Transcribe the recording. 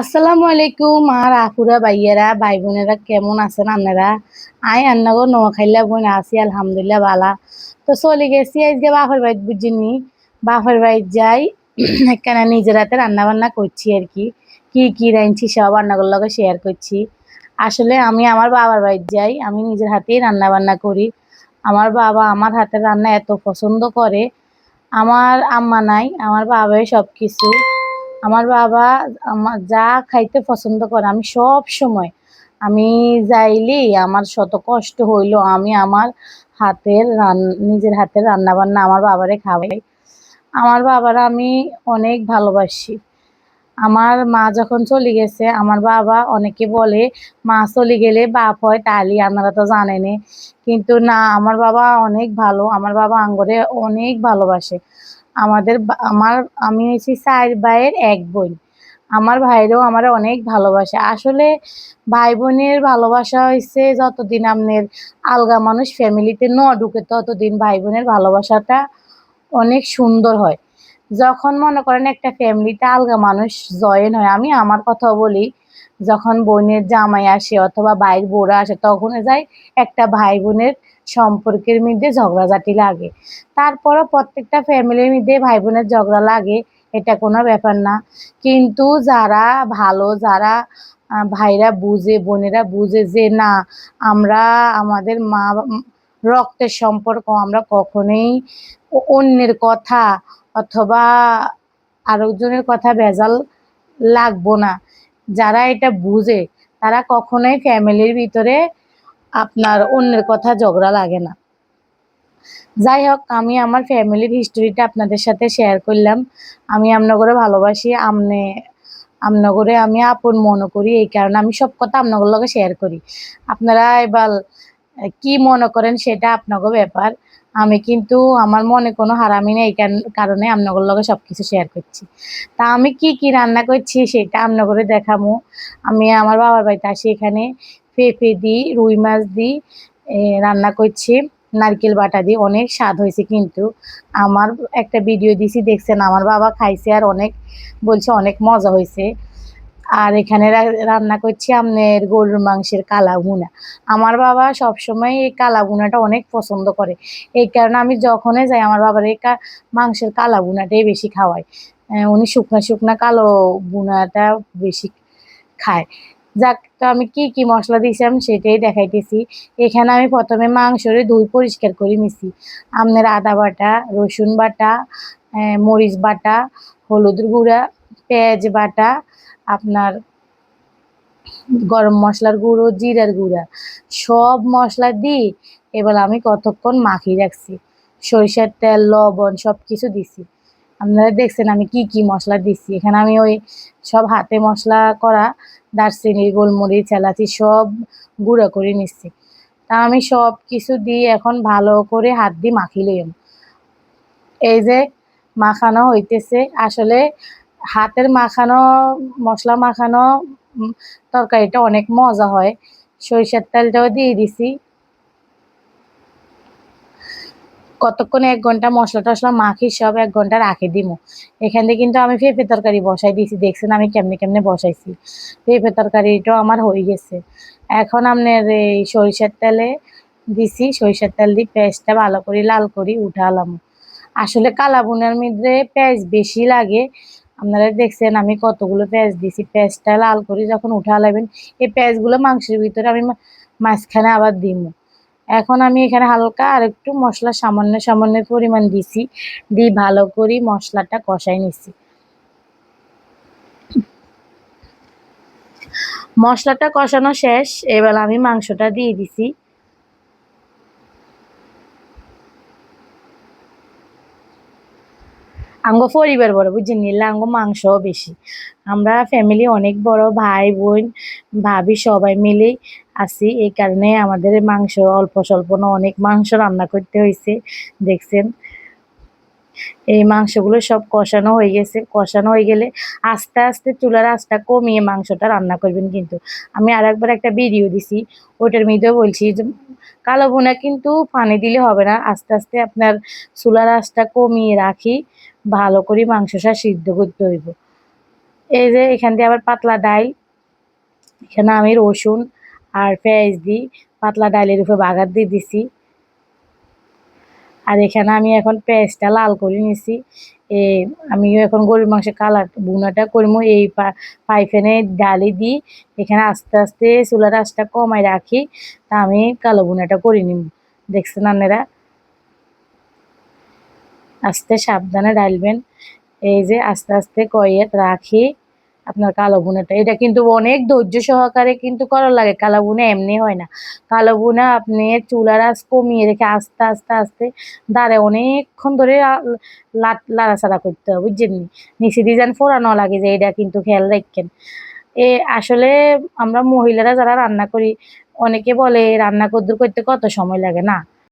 আসসালামু আলাইকুম আর আকুরা ভাইয়েরা ভাই বোনেরা কেমন আছেন আপনারা? আই আন্নাগো নোয়াখাইলা বোন আছি, আলহামদুলিল্লাহ বালা তো চলে গেছি আজকে বাপের বাড়ি বুঝিনি। বাপের বাড়ি যাই এখানে নিজের হাতে রান্না বান্না করছি আর কি। কি কি রাঁধছি সব রান্নাগুলোর লগে শেয়ার করছি। আসলে আমি আমার বাবার বাড়ি যাই, আমি নিজের হাতেই রান্না বান্না করি। আমার বাবা আমার হাতের রান্না এত পছন্দ করে। আমার আম্মা নাই, আমার বাবাই সব কিছু আমার বাবা আমার যা খাইতে পছন্দ করে, আমি সব সময়, আমি যাইলি আমার শত কষ্ট হইল, আমি আমার হাতের রান, নিজের হাতের রান্না বান্না আমার বাবারে খাওয়াই। আমার বাবারা আমি অনেক ভালোবাসি। আমার মা যখন চলে গেছে, আমার বাবা অনেকে বলে, মা চলে গেলে বাপ হয় তালি আপনারা তো জানেনি কিন্তু না, আমার বাবা অনেক ভালো, আমার বাবা আঙ্গরে অনেক ভালোবাসে। আমাদের আমার, আমি হয়েছি চার ভাইয়ের এক বোন। আমার ভাইরাও আমার অনেক ভালোবাসে। আসলে ভাই বোনের ভালোবাসা হয়েছে যতদিন আপনার আলগা মানুষ ফ্যামিলিতে ন ঢুকে, ততদিন ভাই বোনের ভালোবাসাটা অনেক সুন্দর হয়। যখন মনে করেন একটা ফ্যামিলিতে আলগা মানুষ জয়েন হয়, আমি আমার কথা বলি, যখন বোনের জামাই আসে অথবা ভাইয়ের বোরা আসে তখন যাই একটা ভাই বোনের সম্পর্কের মধ্যে ঝগড়াঝাটি লাগে। তারপরও প্রত্যেকটা ফ্যামিলির মধ্যে ভাই বোনের ঝগড়া লাগে, এটা কোনো ব্যাপার না। কিন্তু যারা ভালো, যারা ভাইরা বুঝে, বোনেরা বুঝে যে না, আমরা আমাদের মা, রক্তের সম্পর্ক আমরা কখনোই অন্যের কথা অথবা আরেকজনের কথা ভেজাল লাগবো না। যারা এটা বুঝে, তারা কখনোই ফ্যামিলির ভিতরে আপনার অন্যের কথা ঝগড়া লাগে না। যাই হোক, আমি আমার ফ্যামিলির হিস্টোরিটা আপনাদের সাথে শেয়ার করলাম। আমি আমনগরে ভালোবাসি, আমনে, আমনগরে আমি আপন মনে করি, এই কারণে আমি সব কথা আপনাদের লগে শেয়ার করি। আপনারা এবার কি মনে করেন সেটা আপনাকে ব্যাপার। আমি কিন্তু আমার মনে কোনো হারামি নেই কারণে আপনাদের লগে সব কিছু শেয়ার করছি। তা আমি কি কি রান্না করছি সেটা আপনাদের দেখামু। আমি আমার বাবার বাড়িতে আসি এখানে, পেঁপে দিই, রুই মাছ দিই রান্না করছি। নারকেল বাটা দিয়ে অনেক স্বাদ হয়েছে কিন্তু। আমার একটা ভিডিও দিছি, দেখছেন, আমার বাবা খাইছে আর অনেক, বলছে অনেক মজা হয়েছে। আর এখানে রান্না করছি আপনার গরুর মাংসের কালা ভুনা আমার বাবা সবসময় এই কালা ভুনাটা অনেক পছন্দ করে। এই কারণে আমি যখনই যাই, আমার বাবার এই মাংসের কালা ভুনাটাই বেশি খাওয়াই উনি শুকনা শুকনা কালো ভুনাটা বেশি খায়। যাক, তো আমি কি কি মশলা দিয়েছিলাম সেটাই দেখাইতেছি। এখানে আমি প্রথমে মাংসরে ধুই পরিষ্কার করে নিছি। আপনার আদা বাটা, রসুন বাটা মরিচ বাটা হলুদ গুঁড়া পেঁয়াজ বাটা, আপনার গরম মশলার গুঁড়ো, জিরার গুঁড়া, সব মশলা দিই। এবার আমি কতক্ষণ মাখিয়ে রাখছি? সরিষার তেল, লবণ সব কিছু দিছি। আপনারা দেখছেন আমি কি কি মশলা দিছি। এখানে আমি ওই সব হাতে মশলা করা, দারচিনি, গোলমরিচ, এলাচি সব গুঁড়া করে নিচ্ছি তা আমি সব কিছু দিয়ে এখন ভালো করে হাত দিয়ে মাখিয়ে লইম। এই যে মাখানো হইতেছে, আসলে হাতের মাখানো, মশলা মাখানো তরকারিটা অনেক মজা হয়। সরিষার তেলটাও দিয়ে দিছি। কতক্ষণ এক ঘণ্টা মশলা টশলা মাখি সব এক ঘণ্টা রাখে দিমু। এখান থেকে কিন্তু আমি পেঁপে তরকারি বসাই দিয়েছি দেখছেন আমি কেমনে কেমনে বসাইছি। পেঁপে তরকারিটাও আমার হয়ে গেছে। এখন আপনার এই সরিষার তেলে দিছি। সরিষার তেল দিয়ে পেঁয়াজটা ভালো করে লাল করে উঠালাম। আসলে কালা বুনার মধ্যে পেঁয়াজ বেশি লাগে। আপনারা দেখছেন, আমি কতগুলো পেঁয়াজ দিছি। পেঁয়াজটা লাল করে যখন উঠা লাগবেন এই পেঁয়াজগুলো মাংসের ভিতরে আমি মাঝখানে আবার দিমু। এখন আমি এখানে হালকা আর একটু মশলা, সামান্য সামান্য পরিমাণ দিছি, দিয়ে ভালো করে মশলাটা কষাই নিছি মশলাটা কষানো শেষ, এবার আমি মাংসটা দিয়ে দিছি। আঙ্গ পরিবার বড় বুঝছেন নিলে আঙ্গ মাংসও বেশি। আমরা ফ্যামিলি অনেক বড়, ভাই, বোন, ভাবি সবাই মিলেই আছি। এই কারণে আমাদের মাংস অল্প স্বল্প না, অনেক মাংস রান্না করতে হয়েছে দেখছেন? এই মাংসগুলো সব কষানো হয়ে গেছে। কষানো হয়ে গেলে আস্তে আস্তে চুলার আঁচটা কমিয়ে মাংসটা রান্না করবেন কিন্তু। আমি আর একবার একটা ভিডিও দিছি, ওইটার মধ্যেও বলছি যে, কালো বোনা কিন্তু পানি দিলে হবে না। আস্তে আস্তে আপনার চুলার আঁচটা কমিয়ে রাখি ভালো করে মাংসটা সিদ্ধ করতে হইব। এই যে এখান দিয়ে আবার পাতলা ডাল এখানে আমি রসুন আর পেঁয়াজ দিই, পাতলা ডালের উপরে বাগার দিয়ে দিছি। আর এখানে আমি এখন পেঁয়াজটা লাল করে নিছি। এ আমি এখন গরুর মাংসের কালার বুনাটা করব এই পাইফেনে ডালি দিই। এখানে আস্তে আস্তে চুলার আঁচটা কমাই রাখি। তা আমি কালো বুনাটা করে নিব দেখছেন আপনারা? আস্তে সাবধানে ডালবেন। এই যে আস্তে আস্তে কয়ে রাখি আপনার কালো বুনাটা এটা কিন্তু অনেক ধৈর্য সহকারে কিন্তু করার লাগে। কালো বুনা এমনি হয় না। কালো বুনা আপনি চুলার আঁচ কমিয়ে রেখে আস্তে আস্তে আস্তে দাঁড়ে অনেকক্ষণ ধরে লাড়াচাড়া করতে হবে, বুঝছেন নিচে ডিজাইন ফোড়ানো লাগে যে এটা কিন্তু খেয়াল রাখেন। এ, আসলে আমরা মহিলারা যারা রান্না করি, অনেকে বলে রান্না কদ্দুর করতে কত সময় লাগে না?